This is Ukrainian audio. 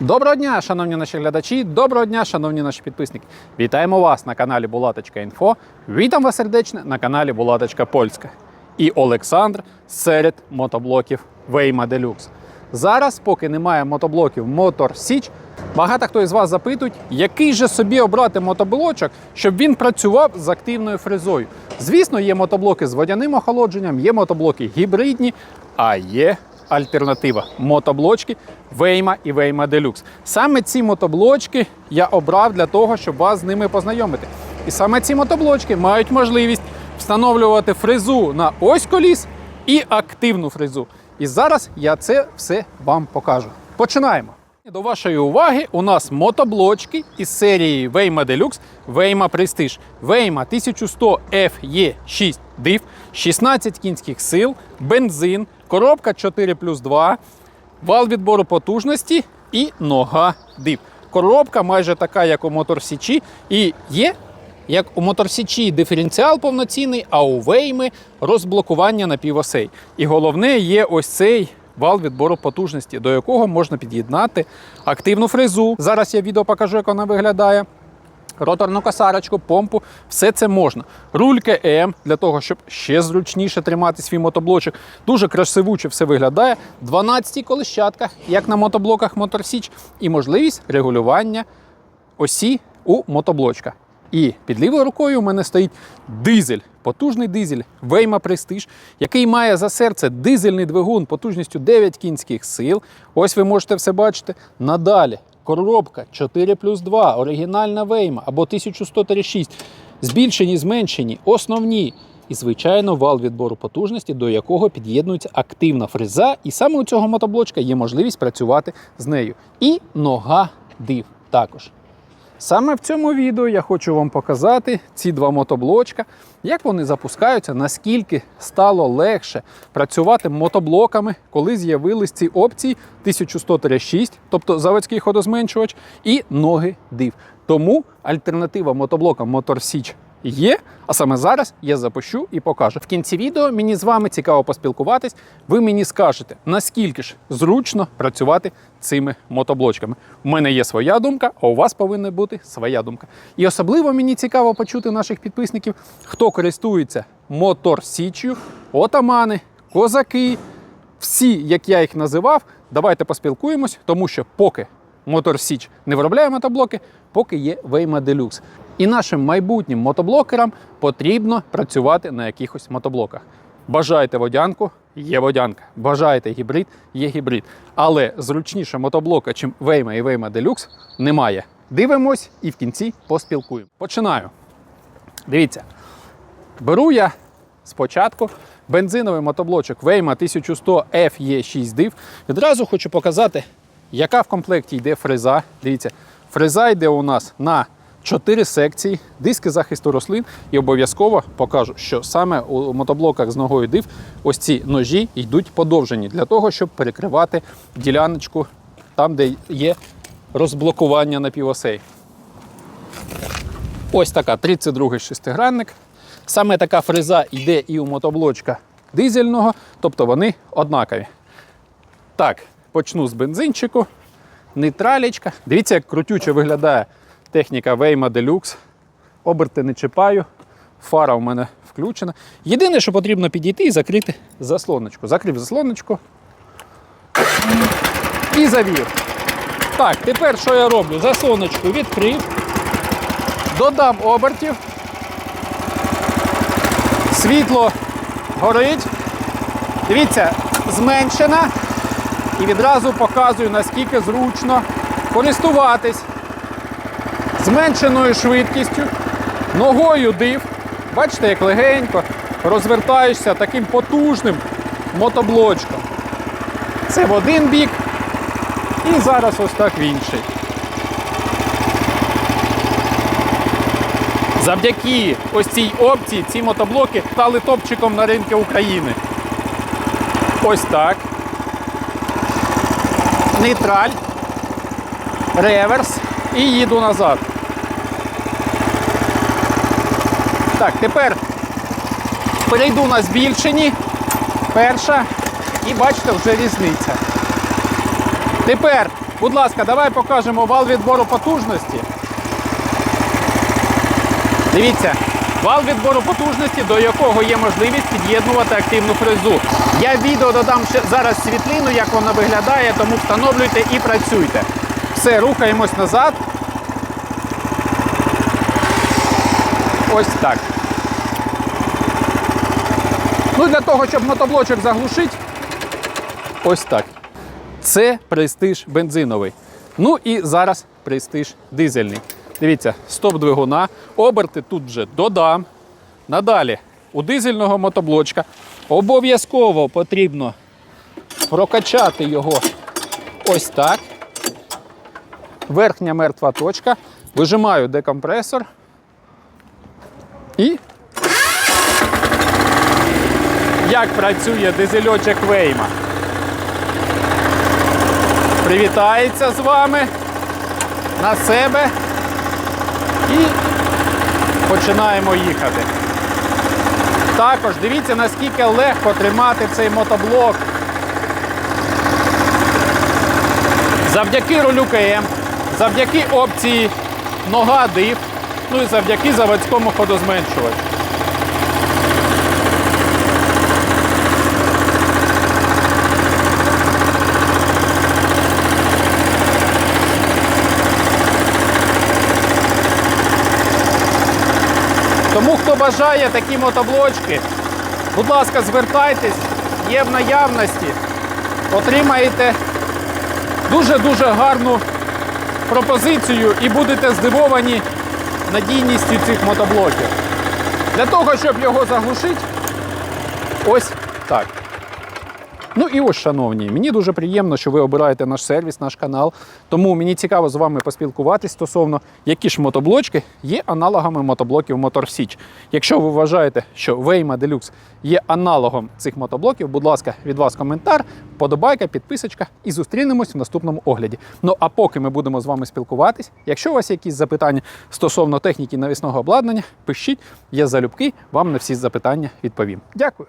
Доброго дня, шановні наші глядачі, доброго дня, шановні наші підписники. Вітаємо вас на каналі Булаточка.Інфо. Вітам вас сердечно на каналі Булаточка Польська. І Олександр серед мотоблоків Вейма Делюкс. Зараз, поки немає мотоблоків Мотор Січ, багато хто із вас запитують, який же собі обрати мотоблочок, щоб він працював з активною фрезою. Звісно, є мотоблоки з водяним охолодженням, є мотоблоки гібридні, а є альтернатива мотоблочки Вейма і Вейма Делюкс. Саме ці мотоблочки я обрав для того, щоб вас з ними познайомити. І саме ці мотоблочки мають можливість встановлювати фрезу на ось коліс і активну фрезу. І зараз я це все вам покажу. Починаємо. До вашої уваги у нас мотоблочки із серії Вейма Deluxe Вейма Prestige. Вейма 1100 FE6 DIV, 16 кінських сил, бензин, коробка 4 плюс 2, вал відбору потужності і нога DIV. Коробка майже така, як у Мотор Січі, і є як у моторсічі диференціал повноцінний, а у вейми розблокування напівосей. І головне є ось цей вал відбору потужності, до якого можна під'єднати активну фрезу. Зараз я відео покажу, як вона виглядає. Роторну косарочку, помпу, все це можна. Руль КМ для того, щоб ще зручніше тримати свій мотоблочок. Дуже красивуче все виглядає. 12 колищатках, як на мотоблоках Motor Січ, і можливість регулювання осі у мотоблочка. І під лівою рукою у мене стоїть дизель, потужний дизель Вейма Prestige, який має за серце дизельний двигун потужністю 9 кінських сил. Ось ви можете все бачити. Надалі коробка 4 плюс 2, оригінальна Вейма або 1136, збільшені, зменшені, основні. І, звичайно, вал відбору потужності, до якого під'єднується активна фреза, і саме у цього мотоблочка є можливість працювати з нею. І нога див також. Саме в цьому відео я хочу вам показати ці два мотоблочка, як вони запускаються, наскільки стало легше працювати мотоблоками, коли з'явились ці опції 1100-6, тобто заводський ходозменшувач, і ноги див. Тому альтернатива мотоблокам Січ є. А саме зараз я запущу і покажу. В кінці відео мені з вами цікаво поспілкуватись. Ви мені скажете, наскільки ж зручно працювати цими мотоблочками. У мене є своя думка, а у вас повинна бути своя думка. І особливо мені цікаво почути наших підписників, хто користується мотор січю, отамани, козаки. Всі, як я їх називав, давайте поспілкуємось, тому що поки Мотор Січ не виробляє мотоблоки, поки є Вейма Deluxe. І нашим майбутнім мотоблокерам потрібно працювати на якихось мотоблоках. Бажаєте водянку, є водянка. Бажаєте гібрид, є гібрид. Але зручніше мотоблока, чим Вейма і Вейма Deluxe, немає. Дивимось і в кінці поспілкуємо. Починаю. Дивіться, беру я спочатку бензиновий мотоблочок Вейма 1100 FE6 DIV. Відразу хочу показати, яка в комплекті йде фреза. Дивіться, фреза йде у нас на 4 секції, диски захисту рослин, і обов'язково покажу, що саме у мотоблоках з ногою див ось ці ножі йдуть подовжені для того, щоб перекривати діляночку там, де є розблокування напівосей. Ось така 32-й шестигранник. Саме така фреза йде і у мотоблочка дизельного, тобто вони однакові. Так, почну з бензинчику. Нейтралічка. Дивіться, як крутюче виглядає техніка Вейма Deluxe. Оберти не чіпаю. Фара у мене включена. Єдине, що потрібно підійти і закрити заслоночку. Закрив заслоночку. І завів. Так, тепер що я роблю? Заслоночку відкрив. Додам обертів. Світло горить. Дивіться, зменшена. І відразу показую, наскільки зручно користуватись зменшеною швидкістю, ногою див. Бачите, як легенько розвертаєшся таким потужним мотоблочком. Це в один бік. І зараз ось так в інший. Завдяки ось цій опції ці мотоблоки стали топчиком на ринку України. Ось так. Нейтраль, реверс і їду назад. Так, тепер перейду на збільшені. Перша. І бачите, вже різниця. Тепер Будь ласка, давай покажемо вал відбору потужності. Дивіться, вал відбору потужності, до якого є можливість під'єднувати активну фрезу. Я відео додам ще зараз світлину, як вона виглядає, тому встановлюйте і працюйте. Все, рухаємось назад. Ось так. Ну, для того, щоб мотоблочок заглушити, ось так. Це престиж бензиновий. Ну і зараз престиж дизельний. Дивіться, стоп двигуна. Оберти тут вже додам. Надалі у дизельного мотоблочка обов'язково потрібно прокачати його ось так. Верхня мертва точка. Вижимаю декомпресор. І як працює дизельочок Вейма. Привітається з вами на себе і починаємо їхати. Також дивіться, наскільки легко тримати цей мотоблок. Завдяки рулю КМ, завдяки опції нога див, ну і завдяки заводському ходозменшувачу. Тому хто бажає такі мотоблочки, будь ласка, звертайтесь, є в наявності, отримаєте дуже-дуже гарну пропозицію і будете здивовані надійністю цих мотоблоків. Для того, щоб його заглушити, ось так. Ну і ось, шановні, мені дуже приємно, що ви обираєте наш сервіс, наш канал. Тому мені цікаво з вами поспілкуватись стосовно, які ж мотоблочки є аналогами мотоблоків Motor Якщо ви вважаєте, що Waymo Deluxe є аналогом цих мотоблоків, будь ласка, від вас коментар, подобайка, підписочка і зустрінемось в наступному огляді. Ну а поки ми будемо з вами спілкуватись, якщо у вас якісь запитання стосовно техніки навісного обладнання, пишіть, я залюбки вам на всі запитання відповім. Дякую.